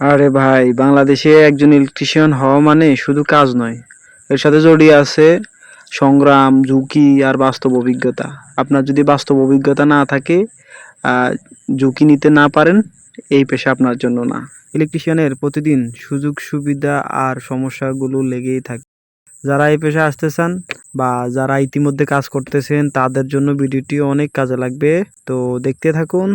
আরে ভাই, বাংলাদেশে একজন ইলেকট্রিশিয়ান হওয়া মানে শুধু কাজ নয়। এর সাথে জড়িয়ে আছে সংগ্রাম, ঝুঁকি আর বাস্তব অভিজ্ঞতা। আপনার যদি বাস্তব অভিজ্ঞতা না থাকে ঝুঁকি নিতে না পারেন, এই পেশা আপনার জন্য না। ইলেকট্রিশিয়ানের প্রতিদিন সুযোগ, সুবিধা আর সমস্যাগুলো লেগেই থাকে। যারা এই পেশা আসতে চান বা যারা ইতিমধ্যে কাজ করতেছেন, তাদের জন্য ভিডিওটি অনেক কাজে লাগবে। তো দেখতে থাকুন।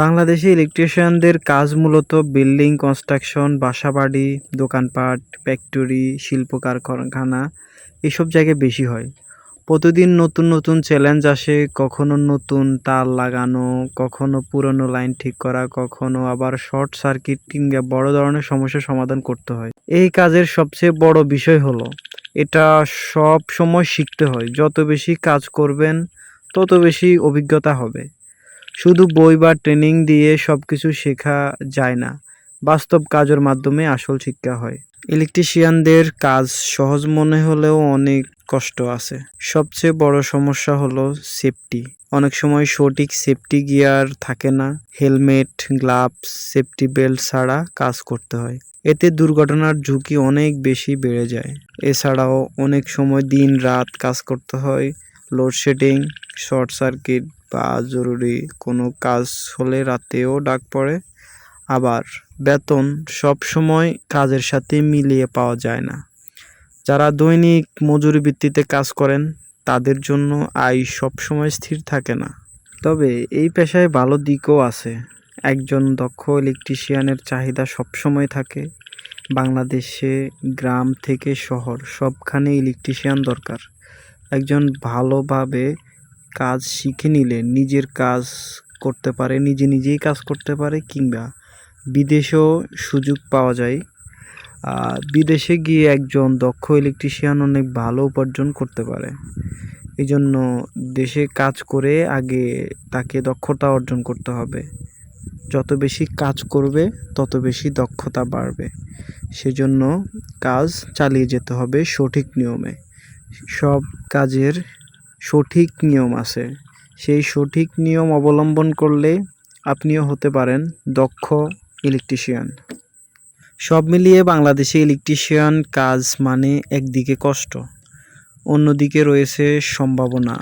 বাংলাদেশে ইলেকট্রিশিয়ানদের কাজ মূলত বিল্ডিং, কনস্ট্রাকশন, বাসাবাড়ি, দোকানপাট, ফ্যাক্টরি, শিল্প কারখানা, এসব জায়গায় বেশি হয়। প্রতিদিন নতুন নতুন চ্যালেঞ্জ আসে, কখনো নতুন তার লাগানো, কখনো পুরনো লাইন ঠিক করা, কখনো আবার শর্ট সার্কিট কিংবা বড় ধরনের সমস্যার সমাধান করতে হয়। এই কাজের সবচেয়ে বড় বিষয় হলো, এটা সব সময় শিখতে হয়। যত বেশি কাজ করবেন, তত বেশি অভিজ্ঞতা হবে। শুধু বই বা ট্রেনিং দিয়ে সব কিছু শেখা যায় না, বাস্তব কাজের মাধ্যমে আসল শিক্ষা হয়। ইলেকট্রিশিয়ানদের কাজ সহজ মনে হলেও অনেক কষ্ট আছে। সবচেয়ে বড় সমস্যা হলো সেফটি। অনেক সময় সঠিক সেফটি গিয়ার থাকে না, হেলমেট, গ্লাভস, সেফটি বেল্ট ছাড়া কাজ করতে হয়। এতে দুর্ঘটনার ঝুঁকি অনেক বেশি বেড়ে যায়। এছাড়াও অনেক সময় দিন রাত কাজ করতে হয়, লোডশেডিং, শর্ট সার্কিট বা জরুরি কোনো কাজ হলে রাতেও ডাক পড়ে। আবার বেতন সব সময় কাজের সাথে মিলিয়ে পাওয়া যায় না। যারা দৈনিক মজুরি ভিত্তিতে কাজ করেন, তাদের জন্য আয় সবসময় স্থির থাকে না। তবে এই পেশায় ভালো দিকও আছে। একজন দক্ষ ইলেকট্রিশিয়ানের চাহিদা সবসময় থাকে। বাংলাদেশে গ্রাম থেকে শহর সবখানে ইলেকট্রিশিয়ান দরকার। একজন ভালোভাবে কাজ শিখে নিলে, নিজের কাজ করতে পারে, নিজে নিজেই কাজ করতে পারে কিংবা বিদেশেও সুযোগ পাওয়া যায়। বিদেশে গিয়ে একজন দক্ষ ইলেকট্রিশিয়ান অনেক ভালো উপার্জন করতে পারে। এই জন্য দেশে কাজ করে আগে তাকে দক্ষতা অর্জন করতে হবে। যত বেশি কাজ করবে, তত বেশি দক্ষতা বাড়বে। সেজন্য কাজ চালিয়ে যেতে হবে সঠিক নিয়মে। সব কাজের সঠিক নিয়ম আছে। সেই সঠিক নিয়ম অবলম্বন করলে আপনিও হতে পারেন দক্ষ ইলেকট্রিশিয়ান। সব মিলিয়ে বাংলাদেশে ইলেকট্রিশিয়ান কাজ মানে একদিকে কষ্ট, অন্যদিকে রয়েছে সম্ভাবনা।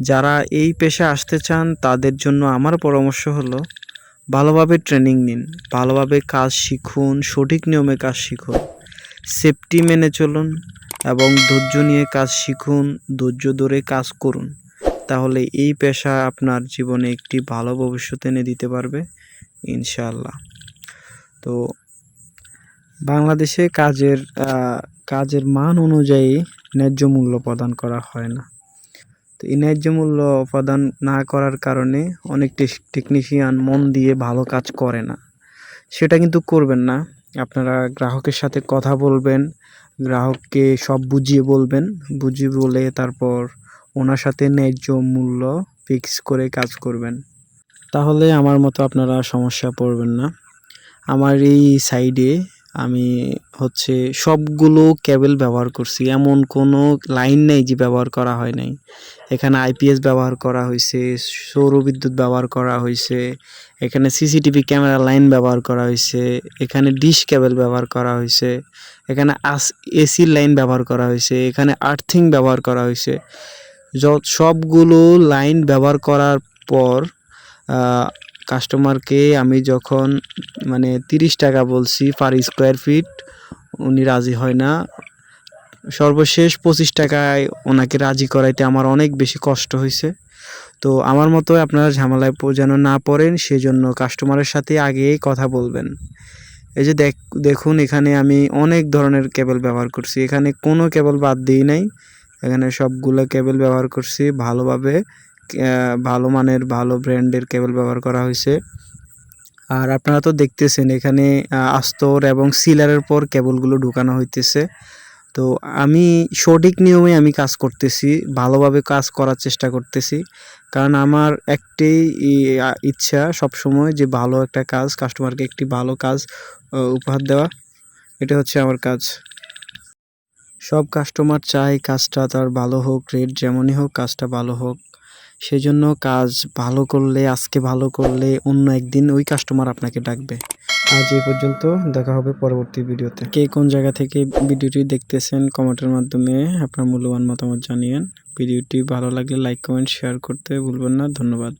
যারা এই পেশা আসতে চান তাদের জন্য আমার পরামর্শ হলো, ভালোভাবে ট্রেনিং নিন, ভালোভাবে কাজ শিখুন, সঠিক নিয়মে কাজ শিখুন, সেফটি মেনে চলুন এবং ধৈর্য নিয়ে কাজ শিখুন, ধৈর্য ধরে কাজ করুন। তাহলে এই পেশা আপনার জীবনে একটি ভালো ভবিষ্যৎ এনে দিতে পারবে, ইনশাআল্লাহ। তো বাংলাদেশে কাজের কাজের মান অনুযায়ী ন্যায্য মূল্য প্রদান করা হয় না। তো এই ন্যায্য মূল্য প্রদান না করার কারণে অনেক টেকনিশিয়ান মন দিয়ে ভালো কাজ করে না। সেটা কিন্তু করবেন না। আপনারা গ্রাহকের সাথে কথা বলবেন, গ্রাহককে সব বুঝিয়ে বলবেন, বুঝিয়ে বলে তারপর ওনার সাথে ন্যায্য মূল্য ফিক্স করে কাজ করবেন। তাহলে আমার মতো আপনারা সমস্যা পড়বেন না। আমার এই সাইডে আমি হচ্ছে সবগুলো কেবল ব্যবহার করছি। এমন কোনো লাইন নেই যে ব্যবহার করা হয় নাই। এখানে আইপিএস ব্যবহার করা হয়েছে সৌর বিদ্যুৎ ব্যবহার করা হয়েছে এখানে সিসিটিভি ক্যামেরা লাইন ব্যবহার করা হয়েছে এখানে ডিশ কেবল ব্যবহার করা হয়েছে এখানে আস এসির লাইন ব্যবহার করা হয়েছে এখানে আর্থিং ব্যবহার করা হয়েছে সবগুলো লাইন ব্যবহার করার পর কাস্টমারকে আমি যখন মানে তিরিশ টাকা বলছি পার স্কোয়ার ফিট উনি রাজি হয় না। সর্বশেষ পঁচিশ টাকায় ওনাকে রাজি করাইতে আমার অনেক বেশি কষ্ট হয়েছে তো আমার মতো আপনারা ঝামেলায় যেন না পড়েন, সেজন্য কাস্টমারের সাথে আগেই কথা বলবেন। এই যে দেখ, দেখুন, এখানে আমি অনেক ধরনের কেবল ব্যবহার করছি। এখানে কোনো কেবল বাদ দিই নাই। এখানে সবগুলো কেবল ব্যবহার করছি ভালোভাবে। ভালো মানের, ভালো ব্র্যান্ডের কেবল ব্যবহার করা হয়েছে। আর আপনারা তো দেখতেছেন, এখানে আস্তর এবং সিলারের পর কেবলগুলো ঢুকানো হইতেছে। তো আমি সঠিক নিয়মে আমি কাজ করতেছি, ভালোভাবে কাজ করার চেষ্টা করতেছি। কারণ আমার একটাই ইচ্ছা সব সময় যে ভালো একটা কাজ কাস্টমারকে একটি ভালো কাজ উপহার দেওয়া। এটা হচ্ছে আমার কাজ। সব কাস্টমার চায় কাজটা তার ভালো হোক রেট যেমনই হোক, কাজটা ভালো হোক। সেজন্য কাজ ভালো করলে আজকে ভালো করলে অন্য একদিন ওই কাস্টমার আপনাকে ডাকবে। আজ এই পর্যন্ত দেখা হবে পরবর্তী ভিডিওতে। কে কোন জায়গা থেকে ভিডিওটি দেখতেছেন কমেন্টের মাধ্যমে আপনার মূল্যবান মতামত জানিয়েন। ভিডিওটি ভালো লাগলে লাইক কমেন্ট শেয়ার করতে ভুলবেন না। ধন্যবাদ।